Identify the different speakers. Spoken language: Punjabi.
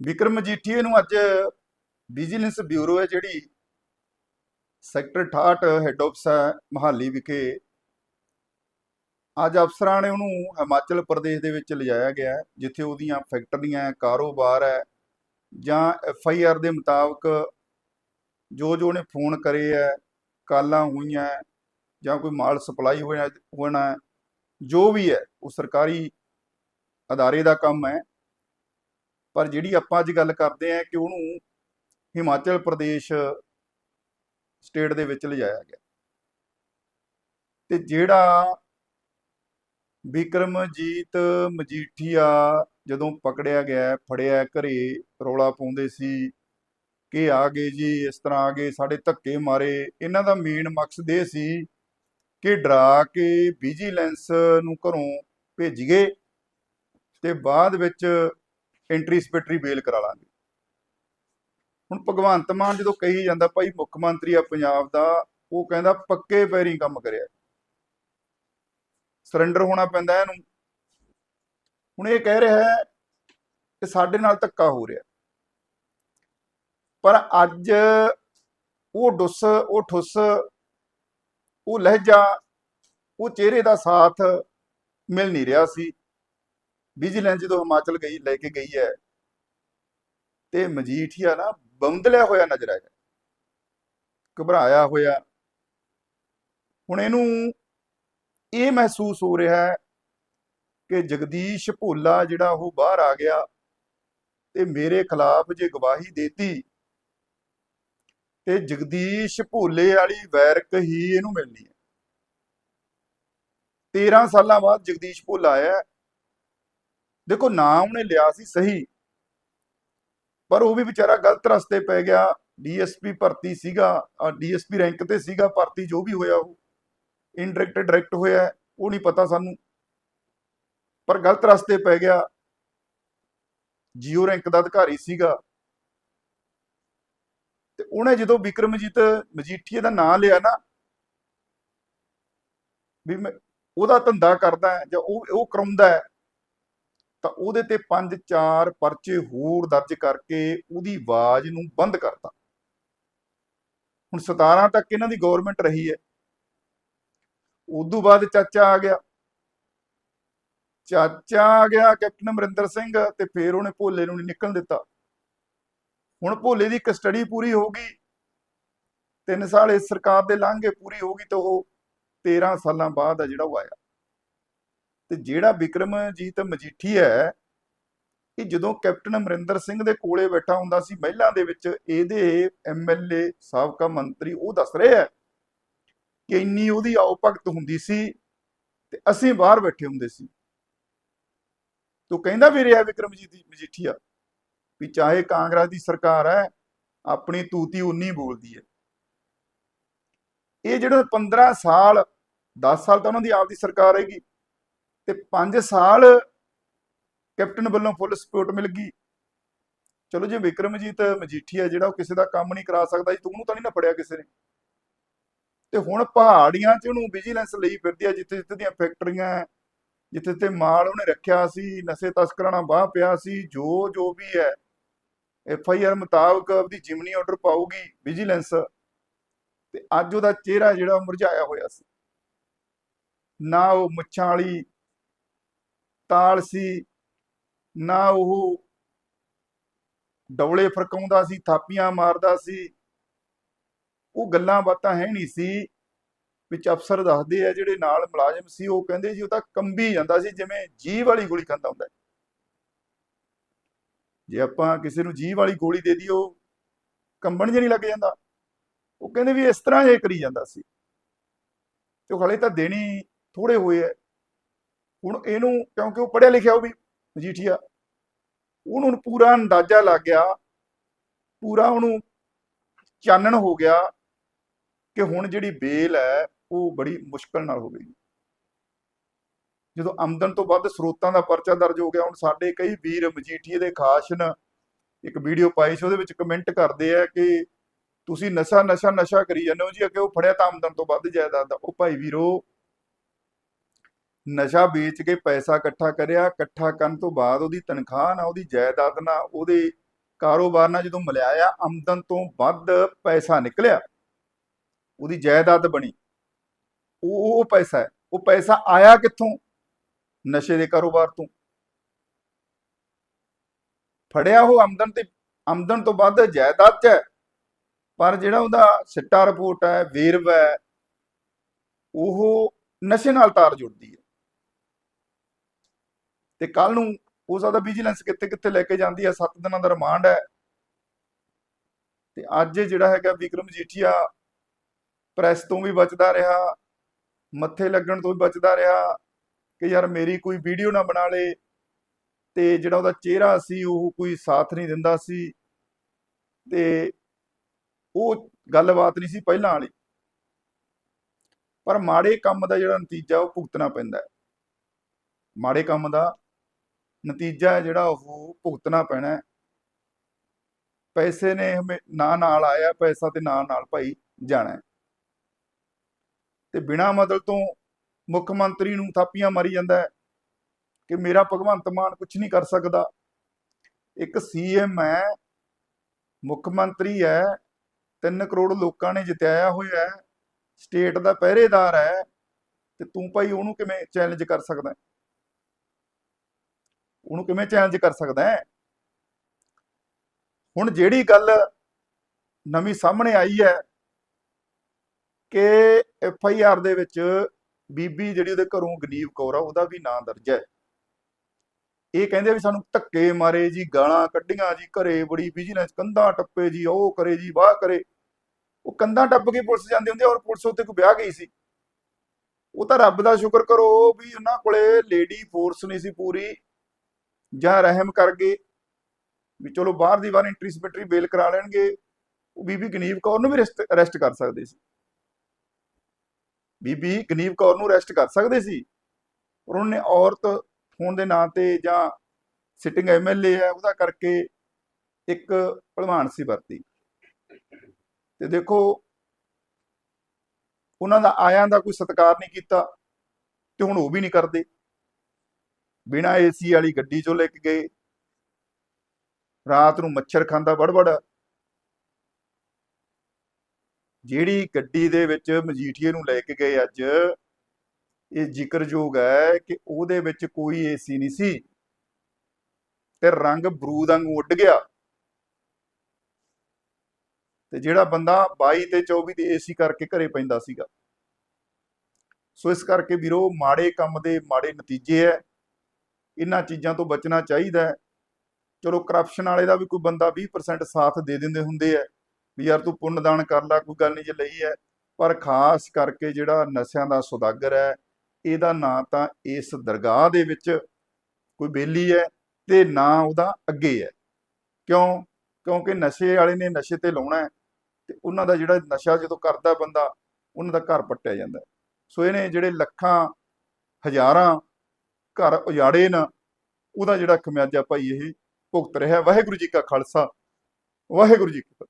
Speaker 1: ਵਿਕਰਮ ਮਜੀਠੀਏ ਨੂੰ ਅੱਜ ਵਿਜੀਲੈਂਸ ਬਿਊਰੋ ਹੈ ਜਿਹੜੀ ਸੈਕਟਰ 68 ਹੈੱਡ ਆਫਿਸ ਹੈ, ਮਹਾਲੀ ਵਿਖੇ। ਅੱਜ ਅਫਸਰਾਂ ਨੇ ਉਹਨੂੰ ਹਿਮਾਚਲ ਪ੍ਰਦੇਸ਼ ਦੇ ਵਿੱਚ ਲਿਜਾਇਆ ਗਿਆ ਜਿੱਥੇ ਉਹਦੀਆਂ ਫੈਕਟਰੀਆਂ ਹੈ, ਕਾਰੋਬਾਰ ਹੈ, ਜਾਂ ਐਫ ਆਈ ਆਰ ਦੇ ਮੁਤਾਬਕ ਜੋ ਜੋ ਉਹਨੇ ਫੋਨ ਕਰੇ ਹੈ, ਕਾਲਾਂ ਹੋਈਆਂ ਜਾਂ ਕੋਈ ਮਾਲ ਸਪਲਾਈ ਹੋਇਆ, ਹੋਣਾ ਜੋ ਵੀ ਹੈ, ਉਹ ਸਰਕਾਰੀ ਅਦਾਰੇ ਦਾ ਕੰਮ ਹੈ। ਪਰ ਜਿਹੜੀ ਆਪਾਂ ਅੱਜ ਗੱਲ ਕਰਦੇ ਆ ਕਿ ਉਹਨੂੰ ਹਿਮਾਚਲ ਪ੍ਰਦੇਸ਼ ਸਟੇਟ ਦੇ ਵਿੱਚ ਲਿਜਾਇਆ ਗਿਆ। ਤੇ ਜਿਹੜਾ ਵਿਕਰਮਜੀਤ ਮਜੀਠੀਆ ਜਦੋਂ ਪਕੜਿਆ ਗਿਆ, ਫੜਿਆ ਘਰੇ, ਰੌਲਾ ਪਾਉਂਦੇ ਸੀ ਕਿ ਆ ਗਏ ਜੀ, ਇਸ ਤਰ੍ਹਾਂ ਆ ਗਏ, ਸਾਡੇ ਧੱਕੇ ਮਾਰੇ, ਇਹਨਾਂ ਦਾ ਮੇਨ ਮਕਸਦ ਇਹ ਸੀ ਕਿ ਡਰਾ ਕੇ ਵਿਜੀਲੈਂਸ ਨੂੰ ਘਰੋਂ ਭੇਜੀਏ ਤੇ ਬਾਅਦ ਵਿੱਚ ਐਂਟਰੀ ਸਪੈਕਟਰੀ ਬੇਲ ਕਰਾ ਲਾਂਗੇ। ਹੁਣ ਭਗਵੰਤ ਮਾਨ ਜਦੋਂ ਕਹੀ ਜਾਂਦਾ, ਭਾਈ ਮੁੱਖ ਮੰਤਰੀ ਆ ਪੰਜਾਬ ਦਾ, ਉਹ ਕਹਿੰਦਾ, ਪੱਕੇ ਪੈਰੀ ਕੰਮ ਕਰਿਆ ਸਰੈਂਡਰ ਹੋਣਾ ਪੈਂਦਾ ਇਹਨੂੰ। ਹੁਣ ਇਹ ਕਹਿ ਰਿਹਾ ਹੈ ਕਿ ਸਾਡੇ ਨਾਲ ਧੱਕਾ ਹੋ ਰਿਹਾ। ਪਰ ਅੱਜ ਉਹ ਡੁੱਸ, ਉਹ ਠੁੱਸ, ਉਹ ਲਹਿਜਾ, ਉਹ ਚਿਹਰੇ ਦਾ ਸਾਥ ਮਿਲ ਨਹੀਂ ਰਿਹਾ ਸੀ। ਵਿਜੀਲੈਂਸ ਜਦੋਂ ਹਿਮਾਚਲ ਗਈ, ਲੈ ਕੇ ਗਈ ਹੈ, ਤੇ ਮਜੀਠੀਆ ਨਾ, ਬੰਦਲਿਆ ਹੋਇਆ ਨਜ਼ਰ ਆਇਆ। ਘਬਰਾਇਆ ਹੋਇਆ। ਹੁਣ ਇਹਨੂੰ ਇਹ ਮਹਿਸੂਸ ਹੋ ਰਿਹਾ ਹੈ ਕਿ ਜਗਦੀਸ਼ ਭੋਲਾ ਜਿਹੜਾ ਉਹ ਬਾਹਰ ਆ ਗਿਆ ਤੇ ਮੇਰੇ ਖਿਲਾਫ ਜੇ ਗਵਾਹੀ ਦੇਤੀ ਤੇ ਜਗਦੀਸ਼ ਭੋਲੇ ਵਾਲੀ ਵੈਰਕ ਹੀ ਇਹਨੂੰ ਮਿਲਣੀ ਹੈ। 13 ਸਾਲਾਂ ਬਾਅਦ ਜਗਦੀਸ਼ ਭੋਲਾ ਆਇਆ ਦੇਖੋ ਨਾਮ ਉਹਨੇ ਲਿਆ ਸੀ ਸਹੀ, ਪਰ ਉਹ ਵੀ ਵਿਚਾਰਾ ਗਲਤ ਰਸਤੇ ਪੈ ਗਿਆ। ਡੀਐਸਪੀ ਭਰਤੀ ਸੀਗਾ ਡੀਐਸਪੀ ਰੈਂਕ ਤੇ ਸੀਗਾ, ਭਰਤੀ ਜੋ ਵੀ ਹੋਇਆ ਉਹ ਇਨਡਾਇਰੈਕਟ ਡਾਇਰੈਕਟ ਹੋਇਆ, ਉਹ ਨਹੀਂ ਪਤਾ ਸਾਨੂੰ। ਪਰ ਗਲਤ ਰਸਤੇ ਪੈ ਗਿਆ। ਜੀਓ ਰੈਂਕ ਦਾ ਅਧਿਕਾਰੀ ਸੀਗਾ। ਤੇ ਉਹਨੇ ਜਦੋਂ ਵਿਕਰਮਜੀਤ ਮਜੀਠੀਏ ਦਾ ਨਾਂ ਲਿਆ ਨਾ, ਵੀ ਮੈਂ ਉਹਦਾ ਧੰਦਾ ਕਰਦਾ ਹੈ ਜਾਂ ਉਹ ਉਹ ਕਰਾਉਂਦਾ ਤਾਂ ਉਹਦੇ ਤੇ ਪੰਜ ਚਾਰ ਪਰਚੇ ਹੋਰ ਦਰਜ ਕਰਕੇ ਉਹਦੀ ਆਵਾਜ਼ ਨੂੰ ਬੰਦ ਕਰਤਾ। ਹੁਣ 17 ਤੱਕ ਇਹਨਾਂ ਦੀ ਗਵਰਨਮੈਂਟ ਰਹੀ ਹੈ। ਉਦੋਂ ਬਾਅਦ ਚਾਚਾ ਆ ਗਿਆ। ਚਾਚਾ ਆ ਗਿਆ ਕੈਪਟਨ ਅਮਰਿੰਦਰ ਸਿੰਘ ਤੇ ਫੇਰ ਉਹਨੇ ਭੋਲੇ ਨੂੰ ਨਹੀਂ ਨਿਕਲਣ ਦਿੱਤਾ। ਹੁਣ ਭੋਲੇ ਦੀ ਕਸਟਡੀ ਪੂਰੀ ਹੋ ਗਈ। ਤਿੰਨ ਸਾਲ ਇਸ ਸਰਕਾਰ ਦੇ ਲੰਘੇ ਪੂਰੀ ਹੋ ਗਈ ਤਾਂ ਉਹ 13 ਸਾਲਾਂ ਬਾਅਦ ਆ ਜਿਹੜਾ ਉਹ ਆਇਆ। ਤੇ ਜਿਹੜਾ ਵਿਕਰਮਜੀਤ ਮਜੀਠੀ ਹੈ, ਇਹ ਜਦੋਂ ਕੈਪਟਨ ਅਮਰਿੰਦਰ ਸਿੰਘ ਦੇ ਕੋਲੇ ਬੈਠਾ ਹੁੰਦਾ ਸੀ, ਮਹਿਲਾ ਦੇ ਵਿੱਚ, ਇਹਦੇ ਐਮਐਲਏ ਸਾਬਕਾ ਮੰਤਰੀ ਉਹ ਦੱਸ ਰਹੇ ਆ ਕਿ ਇੰਨੀ ਉਹਦੀ ਆਓ ਭਗਤ ਹੁੰਦੀ ਸੀ ਤੇ ਅਸੀਂ ਬਾਹਰ ਬੈਠੇ ਹੁੰਦੇ ਸੀ। ਤੂੰ ਕਹਿੰਦਾ ਵੀ ਰਿਹਾ ਵਿਕਰਮਜੀਤ ਮਜੀਠੀਆ ਵੀ ਚਾਹੇ ਕਾਂਗਰਸ ਦੀ ਸਰਕਾਰ ਹੈ, ਆਪਣੀ ਤੂਤੀ ਉਨੀ ਬੋਲਦੀ ਹੈ। ਇਹ ਜਿਹੜਾ 15 ਸਾਲ 10 ਸਾਲ ਤਾਂ ਉਹਨਾਂ ਦੀ ਆਪਦੀ ਸਰਕਾਰ ਹੈਗੀ ਤੇ 5 ਸਾਲ ਕੈਪਟਨ ਵੱਲੋਂ ਫੁੱਲ ਸਪੋਰਟ ਮਿਲ ਗਈ। ਚਲੋ ਜੇ ਵਿਕਰਮਜੀਤ ਮਜੀਠੀਆ ਜਿਹੜਾ ਉਹ ਕਿਸੇ ਦਾ ਕੰਮ ਨਹੀਂ ਕਰਾ ਸਕਦਾ ਜੀ, ਤੂੰ ਉਹਨੂੰ ਤਾਂ ਨਹੀਂ ਨਾ ਫੜਿਆ ਕਿਸੇ ਨੇ। ਤੇ ਹੁਣ ਪਹਾੜੀਆਂ 'ਚ ਉਹਨੂੰ ਵਿਜੀਲੈਂਸ ਲਈ ਫਿਰਦੀ ਆ, ਜਿੱਥੇ ਜਿੱਥੇ ਦੀਆਂ ਫੈਕਟਰੀਆਂ ਜਿੱਥੇ ਤੇ ਮਾਲ ਉਹਨੇ ਰੱਖਿਆ ਸੀ, ਨਸ਼ੇ ਤਸਕਰਾਂ ਨਾਲ ਬਾਹ ਪਿਆ ਸੀ, ਜੋ ਜੋ ਵੀ ਹੈ ਐਫ ਆਈ ਆਰ ਮੁਤਾਬਕ ਉਹਦੀ ਜਿਮਨੀ ਆਰਡਰ ਪਾਉਗੀ ਵਿਜੀਲੈਂਸ ਤੇ ਅੱਜ ਉਹਦਾ ਚਿਹਰਾ ਜਿਹੜਾ ਉਹ ਮੁਰਝਾਇਆ ਹੋਇਆ ਸੀ। ਨਾ ਉਹ ਮੁੱਛਾਂ ਵਾਲੀ ਤਾਲ ਸੀ, ਨਾ ਉਹ ਡੌਲੇ ਫਰਕਾਉਂਦਾ ਸੀ, ਥਾਪੀਆਂ ਮਾਰਦਾ ਸੀ। ਉਹ ਗੱਲਾਂ ਬਾਤਾਂ ਹੈ ਨਹੀਂ ਸੀ, ਵਿੱਚ ਅਫਸਰ ਦੱਸਦੇ ਆ ਜਿਹੜੇ ਨਾਲ ਮੁਲਾਜ਼ਮ ਸੀ, ਉਹ ਕਹਿੰਦੇ ਜੀ ਉਹ ਤਾਂ ਕੰਬੀ ਜਾਂਦਾ ਸੀ, ਜਿਵੇਂ ਜੀਵ ਵਾਲੀ ਗੋਲੀ ਖਾਂਦਾ ਹੁੰਦਾ ਜੇ ਆਪਾਂ ਕਿਸੇ ਨੂੰ ਜੀਵ ਵਾਲੀ ਗੋਲੀ ਦੇ ਦਈਏ ਕੰਬਣ ਜੇ ਨਹੀਂ ਲੱਗ ਜਾਂਦਾ। ਉਹ ਕਹਿੰਦੇ ਵੀ ਇਸ ਤਰ੍ਹਾਂ ਇਹ ਕਰੀ ਜਾਂਦਾ ਸੀ। ਤੇ ਉਹ ਹਲੇ ਤਾਂ ਦੇਣੀ ਥੋੜੇ ਹੋਏ ਐ ਹੁਣ ਇਹਨੂੰ ਕਿਉਂਕਿ ਉਹ ਪੜਿਆ ਲਿਖਿਆ ਉਹ ਵੀ ਮਜੀਠੀਆ ਉਹਨੂੰ ਪੂਰਾ ਅੰਦਾਜ਼ਾ ਲੱਗ ਗਿਆ, ਪੂਰਾ ਉਹਨੂੰ ਚਾਨਣ ਹੋ ਗਿਆ ਕਿ ਹੁਣ ਜਿਹੜੀ ਬੇਲ ਹੈ ਉਹ ਬੜੀ ਮੁਸ਼ਕਲ ਨਾਲ ਹੋ ਗਈ। ਜਦੋਂ ਆਮਦਨ ਤੋਂ ਵੱਧ ਸਰੋਤਾਂ ਦਾ ਪਰਚਾ ਦਰਜ ਹੋ ਗਿਆ, ਹੁਣ ਸਾਡੇ ਕਈ ਵੀਰ ਮਜੀਠੀਏ ਦੇ ਖਾਸ ਨੇ ਇੱਕ ਵੀਡੀਓ ਪਾਈ ਸੀ, ਉਹਦੇ ਵਿੱਚ ਕਮੈਂਟ ਕਰਦੇ ਆ ਕਿ ਤੁਸੀਂ ਨਸ਼ਾ ਨਸ਼ਾ ਨਸ਼ਾ ਕਰੀ ਜਾਂਦੇ ਹੋ ਜੀ, ਅੱਗੇ ਉਹ ਫੜਿਆ ਤਾਂ ਆਮਦਨ ਤੋਂ ਵੱਧ ਜਾਇਦਾਦ ਦਾ ਉਹ ਭਾਈ ਵੀਰੋ ਨਸ਼ਾ ਵੇਚ ਕੇ ਪੈਸਾ ਇਕੱਠਾ ਕਰਿਆ, ਇਕੱਠਾ ਕਰਨ ਤੋਂ ਬਾਅਦ ਉਹਦੀ ਤਨਖਾਹ ਨਾ ਉਹਦੀ ਜਾਇਦਾਦ ਨਾਲ, ਉਹਦੇ ਕਾਰੋਬਾਰ ਨਾਲ ਜਦੋਂ ਮਿਲਾਇਆ, ਆਮਦਨ ਤੋਂ ਵੱਧ ਪੈਸਾ ਨਿਕਲਿਆ, ਉਹਦੀ ਜਾਇਦਾਦ ਬਣੀ। ਉਹ ਉਹ ਪੈਸਾ ਹੈ। ਉਹ ਪੈਸਾ ਆਇਆ ਕਿੱਥੋਂ? ਨਸ਼ੇ ਦੇ ਕਾਰੋਬਾਰ ਤੋਂ। ਫੜਿਆ ਉਹ ਆਮਦਨ ਤੇ, ਆਮਦਨ ਤੋਂ ਵੱਧ ਜਾਇਦਾਦ 'ਚ ਹੈ। ਪਰ ਜਿਹੜਾ ਉਹਦਾ ਸਿੱਟਾ ਰਿਪੋਰਟ ਹੈ, ਵੇਰਵ ਹੈ, ਉਹ ਨਸ਼ੇ ਨਾਲ ਤਾਰ ਜੁੜਦੀ ਹੈ। ਤੇ ਕੱਲ ਨੂੰ ਹੋ ਸਕਦਾ ਵਿਜੀਲੈਂਸ ਕਿੱਥੇ ਕਿੱਥੇ ਲੈ ਕੇ ਜਾਂਦੀ ਹੈ 7 ਦਿਨਾਂ ਦਾ ਰਿਮਾਂਡ ਹੈ। ਤੇ ਅੱਜ ਜਿਹੜਾ ਹੈਗਾ ਵਿਕਰਮ ਜੀਠੀਆ ਪ੍ਰੈਸ ਤੋਂ ਵੀ ਬਚਦਾ ਰਿਹਾ, ਮੱਥੇ ਲੱਗਣ ਤੋਂ ਵੀ ਬਚਦਾ ਰਿਹਾ ਕਿ ਯਾਰ ਮੇਰੀ ਕੋਈ ਵੀਡੀਓ ਨਾ ਬਣਾ ਲੇ ਤੇ ਜਿਹੜਾ ਉਹਦਾ ਚਿਹਰਾ ਸੀ ਉਹ ਕੋਈ ਸਾਥ ਨਹੀਂ ਦਿੰਦਾ ਸੀ। ਤੇ ਉਹ ਗੱਲਬਾਤ ਨਹੀਂ ਸੀ ਪਹਿਲਾਂ ਵਾਲੀ। ਪਰ ਮਾੜੇ ਕੰਮ ਦਾ ਜਿਹੜਾ ਨਤੀਜਾ ਉਹ ਭੁਗਤਣਾ ਪੈਂਦਾ ਹੈ। ਮਾੜੇ ਕੰਮ ਦਾ ਨਤੀਜਾ ਹੈ ਜਿਹੜਾ ਉਹ ਭੁਗਤਣਾ ਪੈਣਾ ਪੈਸੇ ਨੇ ਨਾ ਨਾਲ ਆਇਆ, ਪੈਸਾ ਤੇ ਨਾ ਨਾਲ ਭਾਈ ਜਾਣਾ ਹੈ। ਤੇ ਬਿਨਾ ਮਤਲਬ ਤੋਂ ਮੁੱਖ ਮੰਤਰੀ ਨੂੰ ਥਾਪੀਆਂ ਮਾਰੀ ਜਾਂਦਾ ਕਿ ਮੇਰਾ ਭਗਵੰਤ ਮਾਨ ਕੁਝ ਨਹੀਂ ਕਰ ਸਕਦਾ। ਇੱਕ ਸੀਐਮ ਹੈ, ਮੁੱਖ ਮੰਤਰੀ ਹੈ 3 ਕਰੋੜ ਲੋਕਾਂ ਨੇ ਜਿਤਾਇਆ ਹੋਇਆ ਹੈ, ਸਟੇਟ ਦਾ ਪਹਿਰੇਦਾਰ ਹੈ, ਤੇ ਤੂੰ ਭਾਈ ਉਹਨੂੰ ਕਿਵੇਂ ਚੈਲੰਜ ਕਰ ਸਕਦਾ ਹੈ? ਉਹਨੂੰ ਕਿਵੇਂ ਚੈਲੰਜ ਕਰ ਸਕਦਾ ਹੈ? ਹੁਣ ਜਿਹੜੀ ਗੱਲ ਨਵੀਂ ਸਾਹਮਣੇ ਆਈ ਹੈ ਕਿ ਐਫ ਆਈ ਆਰ ਦੇ ਵਿੱਚ ਬੀਬੀ ਜਿਹੜੀ ਉਹਦੇ ਘਰੋਂ ਗਨੀਵ ਕੌਰ ਆ, ਉਹਦਾ ਵੀ ਨਾਂ ਦਰਜ ਹੈ। ਇਹ ਕਹਿੰਦੇ ਵੀ ਸਾਨੂੰ ਧੱਕੇ ਮਾਰੇ ਜੀ, ਗਾਲਾਂ ਕੱਢੀਆਂ ਜੀ, ਘਰੇ ਬੜੀ ਬਿਜ਼ਨਸ ਕੰਧਾਂ ਟੱਪੇ ਜੀ, ਉਹ ਕਰੇ ਜੀ, ਵਾਹ ਕਰੇ। ਉਹ ਕੰਧਾਂ ਟੱਪ ਕੇ ਪੁਲਿਸ ਜਾਂਦੀ ਹੁੰਦੀ ਔਰ ਪੁਲਿਸ ਉੱਤੇ ਕੋਈ ਵਿਆਹ ਗਈ ਸੀ। ਉਹ ਤਾਂ ਰੱਬ ਦਾ ਸ਼ੁਕਰ ਕਰੋ ਵੀ ਉਹਨਾਂ ਕੋਲੇ ਲੇਡੀ ਫੋਰਸ ਨਹੀਂ ਸੀ ਪੂਰੀ। ਜਾਂ ਰਹਿਮ ਕਰ ਗਏ ਵੀ ਚਲੋ ਬਾਹਰ ਦੀ ਵਾਰ ਐਂਟਰੀ ਸਪੈਕਟਰੀ ਬੇਲ ਕਰਾ ਲੈਣਗੇ, ਉਹ ਬੀਬੀ ਗਨੀਵ ਕੌਰ ਨੂੰ ਵੀ ਅਰੈਸਟ ਕਰ ਸਕਦੇ ਸੀ। ਬੀਬੀ ਗਨੀਵ ਕੌਰ ਨੂੰ ਅਰੈਸਟ ਕਰ ਸਕਦੇ ਸੀ, ਪਰ ਉਹਨੇ ਔਰਤ ਹੋਣ ਦੇ ਨਾਂ ਤੇ ਜਾਂ ਸਿਟਿੰਗ ਐਮਐਲਏ ਹੈ, ਉਹਦਾ ਕਰਕੇ ਇੱਕ ਭਲਵਾਨ ਸੀ ਵਰਤੀ। ਤੇ ਦੇਖੋ, ਉਹਨਾਂ ਦਾ ਆਇਆਂ ਦਾ ਕੋਈ ਸਤਿਕਾਰ ਨਹੀਂ ਕੀਤਾ ਤੇ ਹੁਣ ਉਹ ਵੀ ਨਹੀਂ ਕਰਦੇ। ਬਿਨਾ ਏਸੀ ਵਾਲੀ ਗੱਡੀ ਚੋਂ ਲੈ ਕੇ ਗਏ। ਰਾਤ ਨੂੰ ਮੱਛਰ ਖਾਂਦਾ ਵੜਵੜ। ਜਿਹੜੀ ਗੱਡੀ ਦੇ ਵਿੱਚ ਮਜੀਠੀਏ ਨੂੰ ਲੈ ਕੇ ਗਏ ਅੱਜ, ਇਹ ਜ਼ਿਕਰਯੋਗ ਹੈ ਕਿ ਉਹਦੇ ਵਿੱਚ ਕੋਈ ਏਸੀ ਨਹੀਂ ਸੀ। ਤੇ ਰੰਗ ਬਰੂਦ ਵਾਂਗੂ ਉੱਡ ਗਿਆ। ਤੇ ਜਿਹੜਾ ਬੰਦਾ 22 ਤੇ 24 ਤੇ ਏਸੀ ਕਰਕੇ ਘਰੇ ਪੈਂਦਾ ਸੀਗਾ। ਸੋ ਇਸ ਕਰਕੇ ਵੀਰੋ, ਮਾੜੇ ਕੰਮ ਦੇ ਮਾੜੇ ਨਤੀਜੇ ਹੈ। ਇਹਨਾਂ ਚੀਜ਼ਾਂ ਤੋਂ ਬਚਣਾ ਚਾਹੀਦਾ ਹੈ। ਚਲੋ ਕਰਪਸ਼ਨ ਵਾਲੇ ਦਾ ਵੀ ਕੋਈ ਬੰਦਾ 20% ਸਾਥ ਦੇ ਦਿੰਦੇ ਹੁੰਦੇ ਐ ਵੀ ਯਾਰ ਤੂੰ ਪੁੰਨ ਦਾਨ ਕਰ ਲੈ, ਕੋਈ ਗੱਲ ਨਹੀਂ ਜੇ ਲਈ ਹੈ। ਪਰ ਖਾਸ ਕਰਕੇ ਜਿਹੜਾ ਨਸ਼ਿਆਂ ਦਾ ਸੁਦਾਗਰ ਹੈ, ਇਹਦਾ ਨਾਂ ਤਾਂ ਇਸ ਦਰਗਾਹ ਦੇ ਵਿੱਚ ਕੋਈ ਬੇਲੀ ਹੈ ਤੇ ਨਾ ਉਹਦਾ ਅੱਗੇ ਹੈ। ਕਿਉਂ? ਕਿਉਂਕਿ ਨਸ਼ੇ ਵਾਲੇ ਨੇ ਨਸ਼ੇ ਤੇ ਲਾਉਣਾ ਹੈ ਤੇ ਉਹਨਾਂ ਦਾ ਜਿਹੜਾ ਨਸ਼ਾ ਜਦੋਂ ਕਰਦਾ ਬੰਦਾ, ਉਹਨਾਂ ਦਾ ਘਰ ਪੱਟਿਆ ਜਾਂਦਾ ਸੋ ਇਹਨੇ ਜਿਹੜੇ ਲੱਖਾਂ, ਹਜ਼ਾਰਾਂ ਘਰ ਉਜਾੜੇ ਨਾ, ਉਹਦਾ ਜਿਹੜਾ ਖਮਿਆਜਾ ਭਾਈ ਇਹ ਭੁਗਤ ਰਿਹਾ, ਵਾਹਿਗੁਰੂ ਜੀ ਕਾ ਖਾਲਸਾ, ਵਾਹਿਗੁਰੂ ਜੀ ਕੀ ਫਤਿਹ।